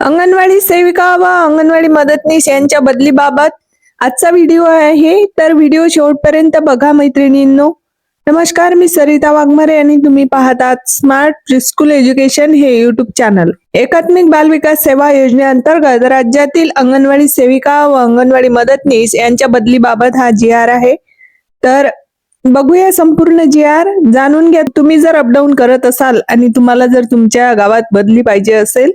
अंगणवाडी सेविका व अंगणवाडी मदतनीस यांच्या बदलीबाबत आजचा व्हिडिओ आहे. तर व्हिडिओ शेवटपर्यंत बघा मैत्रिणींनो. नमस्कार मी सरिता वाघमारे आणि तुम्ही पाहतात स्मार्ट प्रिस्कूल एज्युकेशन हे युट्यूब चॅनल एकात्मिक बालविकास सेवा योजनेअंतर्गत राज्यातील अंगणवाडी सेविका व अंगणवाडी मदतनीस यांच्या बदलीबाबत हा जी आर आहे. तर बघूया संपूर्ण जी आर जाणून घ्या तुम्ही जर अपडाऊन करत असाल आणि तुम्हाला जर तुमच्या गावात बदली पाहिजे असेल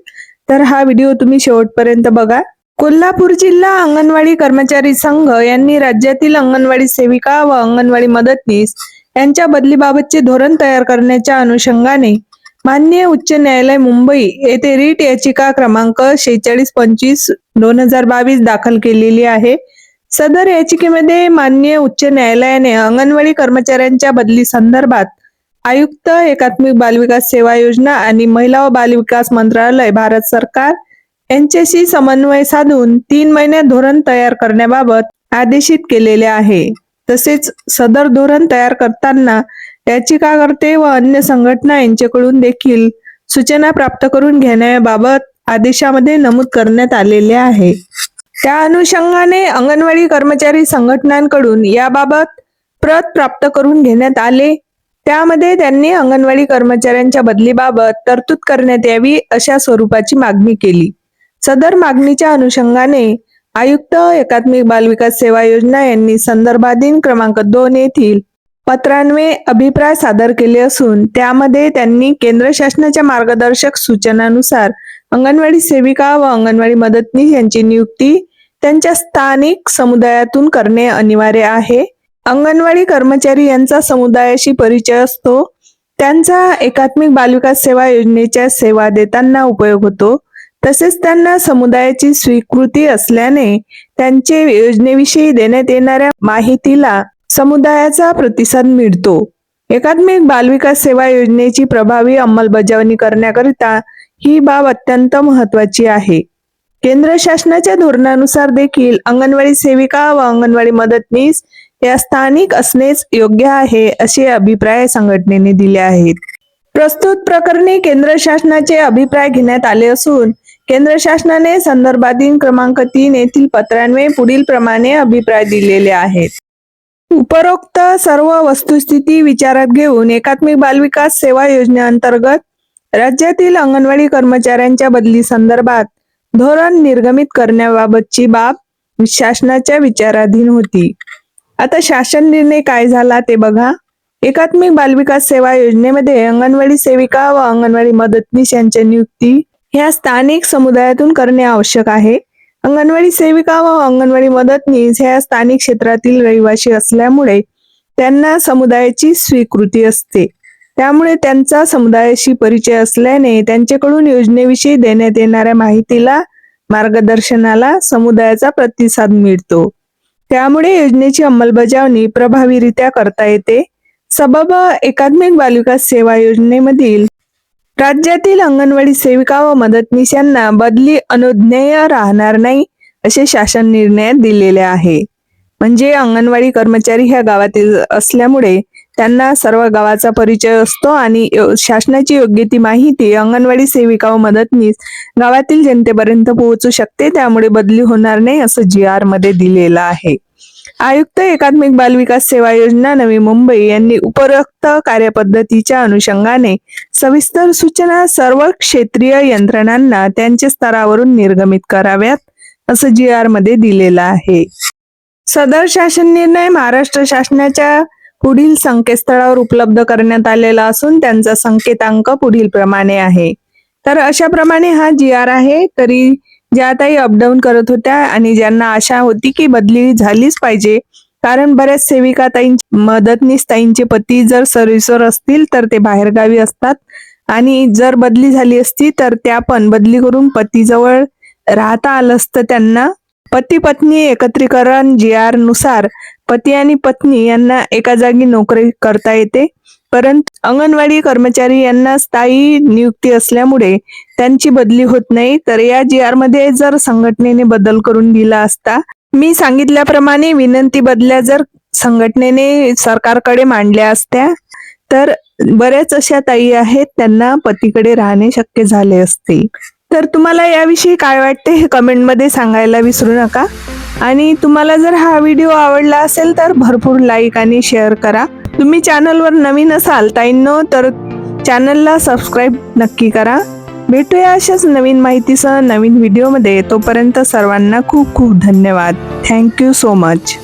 तर हा व्हिडिओ तुम्ही शेवटपर्यंत बघा. कोल्हापूर जिल्हा अंगणवाडी कर्मचारी संघ यांनी राज्यातील अंगणवाडी सेविका व अंगणवाडी मदतनीस यांच्या बदलीबाबतचे धोरण तयार करण्याच्या अनुषंगाने माननीय उच्च न्यायालय मुंबई येथे रीट याचिका क्रमांक शेहेचाळीस पंचवीस दोन हजार बावीस दाखल केलेली आहे. सदर याचिकेमध्ये मान्य उच्च न्यायालयाने अंगणवाडी कर्मचाऱ्यांच्या बदली संदर्भात आयुक्त एकात्मिक बालविकास सेवा योजना आणि महिला व बालविकास मंत्रालय भारत सरकार यांच्याशी समन्वय साधून तीन महिन्यात धोरण तयार करण्याबाबत आदेशित केलेले आहे. तसेच सदर धोरण तयार करताना याचिकाकर्ते व अन्य संघटना यांच्याकडून देखील सूचना प्राप्त करून घेण्याबाबत आदेशामध्ये नमूद करण्यात आलेले आहे. त्या अनुषंगाने अंगणवाडी कर्मचारी संघटनांकडून याबाबत प्रत प्राप्त करून घेण्यात आले. त्यामध्ये त्यांनी अंगणवाडी कर्मचाऱ्यांच्या बदलीबाबत तरतूद करण्यात यावी अशा स्वरूपाची मागणी केली. सदर मागणीच्या अनुषंगाने आयुक्त एकात्मिक बालविकास सेवा योजना यांनी संदर्भाधीन क्रमांक दोन येथील पत्रान्वे अभिप्राय सादर केले असून त्यामध्ये त्यांनी केंद्र शासनाच्या मार्गदर्शक सूचनानुसार अंगणवाडी सेविका व अंगणवाडी मदतनीस यांची नियुक्ती त्यांच्या स्थानिक समुदायातून करणे अनिवार्य आहे. अंगणवाडी कर्मचारी यांचा समुदायाशी परिचय असतो. त्यांचा एकात्मिक बालविकास सेवा योजनेच्या सेवा देताना उपयोग होतो. तसेच त्यांना समुदायाची स्वीकृती असल्याने त्यांचे योजनेविषयी देण्यात येणाऱ्या माहितीला समुदायाचा प्रतिसाद मिळतो. एकात्मिक बालविकास सेवा योजनेची प्रभावी अंमलबजावणी करण्याकरिता ही बाब अत्यंत महत्वाची आहे. केंद्र शासनाच्या धोरणानुसार देखील अंगणवाडी सेविका व अंगणवाडी मदतनीस या स्थानिक असणेच योग्य आहे असे अभिप्राय संघटनेने दिले आहेत. प्रस्तुत प्रकरणी केंद्र शासनाचे अभिप्राय घेण्यात आले असून केंद्र शासनाने संदर्भाधीन क्रमांक तीन येथील पत्रांवे पुढील प्रमाणे अभिप्राय दिलेले आहेत. उपरोक्त सर्व वस्तुस्थिती विचारात घेऊन एकात्मिक बालविकास सेवा योजनेअंतर्गत राज्यातील अंगणवाडी कर्मचाऱ्यांच्या बदली संदर्भात धोरण निर्गमित करण्याबाबतची बाब शासनाच्या विचाराधीन होती. आता शासन निर्णय काय झाला ते बघा. एकात्मिक बालविकास सेवा योजनेमध्ये अंगणवाडी सेविका व अंगणवाडी मदतनीस यांच्या नियुक्ती ह्या स्थानिक समुदायातून करणे आवश्यक आहे. अंगणवाडी सेविका व अंगणवाडी मदतनीस ह्या स्थानिक क्षेत्रातील रहिवासी असल्यामुळे त्यांना समुदायाची स्वीकृती असते. त्यामुळे त्यांचा समुदायाशी परिचय असल्याने त्यांच्याकडून योजनेविषयी देण्यात येणाऱ्या माहितीला मार्गदर्शनाला समुदायाचा प्रतिसाद मिळतो. त्यामुळे योजनेची अंमलबजावणी प्रभावीरित्या करता येते. सबब एकात्मिक बालविकास सेवा योजनेमधील राज्यातील अंगणवाडी सेविका व मदतनीस यांना बदली अनुज्ञेय राहणार नाही असे शासन निर्णयात दिलेले आहे. म्हणजे अंगणवाडी कर्मचारी ह्या गावातील असल्यामुळे त्यांना सर्व गावाचा परिचय असतो आणि शासनाची योग्य ती माहिती अंगणवाडी सेविका व मदतनीस गावातील जनतेपर्यंत पोहोचू शकते. त्यामुळे बदली होणार नाही असं जी आरमध्ये दिलेलं आहे. आयुक्त एकात्मिक बालविकास सेवा योजना नवी मुंबई यांनी उपरोक्त कार्यपद्धतीच्या अनुषंगाने सविस्तर सूचना सर्व क्षेत्रीय यंत्रणांना त्यांच्या स्तरावरून निर्गमित कराव्यात असं जी आरमध्ये दिलेलं आहे. सदर शासन निर्णय महाराष्ट्र शासनाच्या पुढील संकेतस्थळावर उपलब्ध करण्यात आलेला असून त्यांचा संकेतांक पुढील प्रमाणे आहे. तर अशा प्रमाणे हा जी आर आहे. तरी ज्या ताई अपडाऊन करत होत्या आणि ज्यांना आशा होती की बदली झालीच पाहिजे कारण बऱ्याच सेविका ताईंची मदतनीस ताईंचे पती जर सर्व्हिसवर असतील तर ते बाहेरगावी असतात. आणि जर बदली झाली असती तर त्या पण बदली करून पतीजवळ राहता आलं असतं त्यांना. पती पत्नी एकत्रीकरण जी आरनुसार पती आणि पत्नी यांना एका जागी नोकरी करता येते. परंतु अंगणवाडी कर्मचारी यांना स्थायी नियुक्ती असल्यामुळे त्यांची बदली होत नाही. तर या जी आरमध्ये जर संघटनेने बदल करून दिला असता मी सांगितल्याप्रमाणे विनंती बदल्या जर संघटनेने सरकारकडे मांडल्या असत्या तर बऱ्याच अशा ताई आहेत त्यांना पतीकडे राहणे शक्य झाले असते. तर तुम्हाला याविषयी काय वाटते हे कमेंटमध्ये सांगायला विसरू नका. आणि तुम्हाला जर हा व्हिडिओ आवडला असेल तर भरपूर लाईक आणि शेअर करा. तुम्ही चॅनलवर नवीन असाल ताईंनो तर चॅनलला सबस्क्राईब नक्की करा. भेटूया अशाच नवीन माहितीसह नवीन व्हिडिओमध्ये तोपर्यंत सर्वांना खूप खूप धन्यवाद. Thank you so much